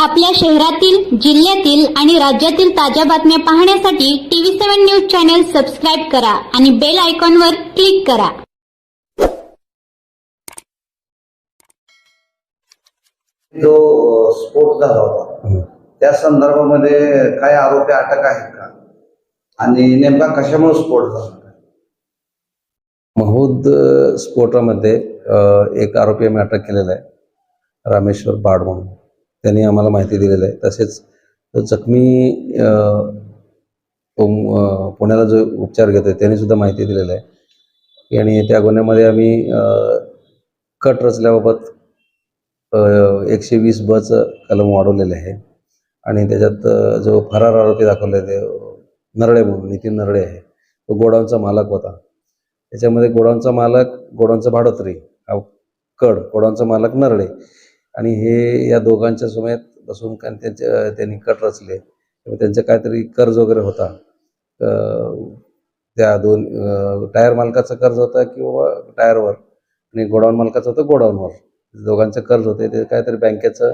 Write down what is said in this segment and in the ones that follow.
आपल्या शहरातील जिल्ह्यातील आणि राज्यातील ताज्या बातम्या पाहण्यासाठी TV seven news channel subscribe करा आणि बेल आयकॉनवर क्लिक करा. जो स्फोट झाला होता त्या संदर्भामध्ये काय आरोपी अटक आहेत का? आणि नेमका कशामुळे स्फोट झाला महूद स्फोटामध्ये एक आरोपी आम्ही अटक केलेला आहे रामेश्वर बाड म्हणून. त्यांनी आम्हाला माहिती दिलेलं आहे. तसेच जखमी तो पुण्याला जो उपचार घेतोय त्यांनी सुद्धा माहिती दिलेलं आहे. आणि त्या गुन्ह्यामध्ये आम्ही कट रचल्याबाबत एकशे वीस बचं कलम वाढवलेलं आहे. आणि त्याच्यात जो फरार आरोपी दाखवले ते नरळे म्हणून नितीन नरळे आहे. तो गोडाऊनचा मालक होता. त्याच्यामध्ये गोडाऊनचा मालक गोडाऊनचा भाडोत्री हा कड गोडाऊनचा मालक नरळे आणि हे या दोघांच्या समेत बसून कारण त्यांचे त्यांनी कट रचले. त्यांचं काहीतरी कर्ज वगैरे होता. त्या दोन टायर मालकाचं कर्ज होतं किंवा टायरवर आणि गोडाऊन मालकाचं होतं गोडाऊनवर. दोघांचं कर्ज होते. ते काहीतरी बँकेचं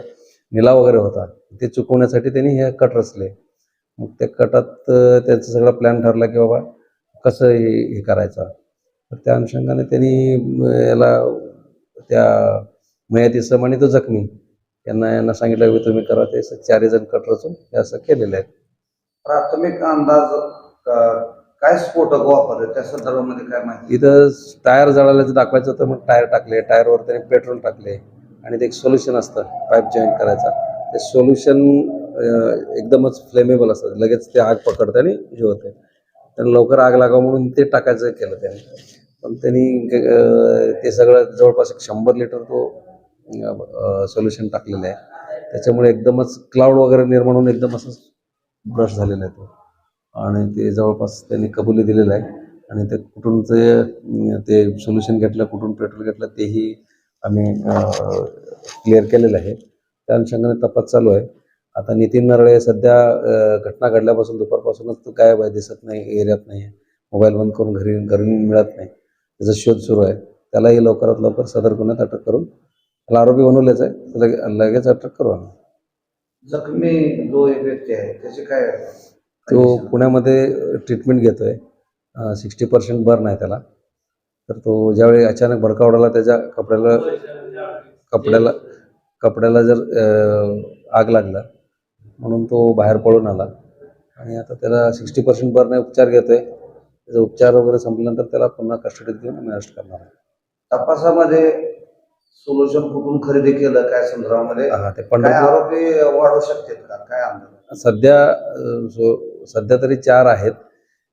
निलाव वगैरे होता. ते चुकवण्यासाठी त्यांनी हे कट रचले. मग त्या कटात त्यांचा सगळा प्लॅन ठरला की बाबा कसं हे हे करायचं. तर त्या अनुषंगाने त्यांनी याला त्या मयतीसम आणि तो जखमी. यांना यांना सांगितलं की तुम्ही करा ते चारही जण कट रचून हे असं केलेलं आहे. प्राथमिक अंदाज अं, काय स्फोटक वापरले? त्या संदर्भामध्ये काय माहिती? इथं टायर जळाल्याचं दाखवायचं होतं मग टायर टाकले. टायरवर त्याने पेट्रोल टाकले. आणि ते एक सोल्युशन असतं पाईप जॉईन करायचा. ते सोल्युशन एकदमच फ्लेमेबल असतं. लगेच ते आग पकडतं आणि हे होतं. त्यांना लवकर आग लागावं म्हणून ते टाकायचं केलं त्याने. पण त्यांनी अं, ते सगळं जवळपास एक शंभर लिटर तो सोल्युशन टाकलेलं आहे. त्याच्यामुळे एकदमच क्लाउड वगैरे निर्माण होऊन एकदम असंच ब्रश झालेला आहे तो. आणि ते जवळपास त्यांनी कबुली दिलेलं आहे. आणि ते कुठून ते ते सोल्युशन घेतलं कुठून पेट्रोल घेतलं तेही आम्ही क्लिअर केलेलं आहे. त्या अनुषंगाने तपास चालू आहे. आता नितीन नरळे सध्या घटना घडल्यापासून दुपारपासूनच तो गायब आहे दिसत नाही एरियात नाही मोबाईल बंद करून घरी घरी मिळत नाही. त्याचा शोध सुरू आहे. त्यालाही लवकरात लवकर सदर गुन्ह्यात अटक करून त्याला आरोपी बनवलेच आहे. लगे लगेच अटक करू आम्ही. जखमी जो एक व्यक्ती आहे त्याची काय तो पुण्यामध्ये ट्रीटमेंट घेतोय. सिक्स्टी पर्सेंट बर्न आहे त्याला. तर तो ज्यावेळी अचानक भडका उडाला त्याच्या कपड्याला कपड्याला कपड्याला जर आग लागला म्हणून तो बाहेर पळून आला. आणि आता त्याला सिक्स्टी पर्सेंट बर्न उपचार घेतोय. त्याचा उपचार वगैरे संपल्यानंतर त्याला पुन्हा कस्टडीत घेऊन आम्ही अरेस्ट करणार आहे तपासामध्ये सोल्युशन कुठून खरेदी केलं काय संदर्भामध्ये हा ते काय पंढरपूर आरोपी वाढू शकतात का? काय अंदाज? सध्या अं, सो- सध्या तरी चार आहेत.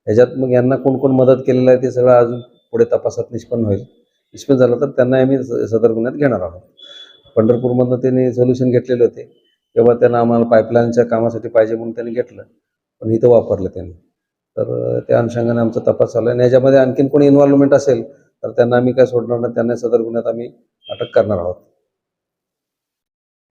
ह्याच्यात मग यांना कोण कोण मदत केलेलं आहे ते सगळं अजून पुढे तपासात निष्पन्न होईल. निष्पन्न झालं तर त्यांना आम्ही स- सदर गुन्ह्यात घेणार आहोत. पंढरपूरमधनं त्यांनी सोल्युशन घेतलेले होते. तेव्हा त्यांना आम्हाला पाईपलाईनच्या कामासाठी पाहिजे म्हणून त्यांनी घेतलं. पण इथं वापरलं त्यांनी. तर अं, त्या अनुषंगाने आमचा तपास चालू आहे. आणि याच्यामध्ये आणखीन कोणी इन्व्हॉल्वमेंट असेल तर त्यांना आम्ही काय सोडणार नाही. त्यांना सदर गुन्ह्यात आम्ही अटक करणार आहोत.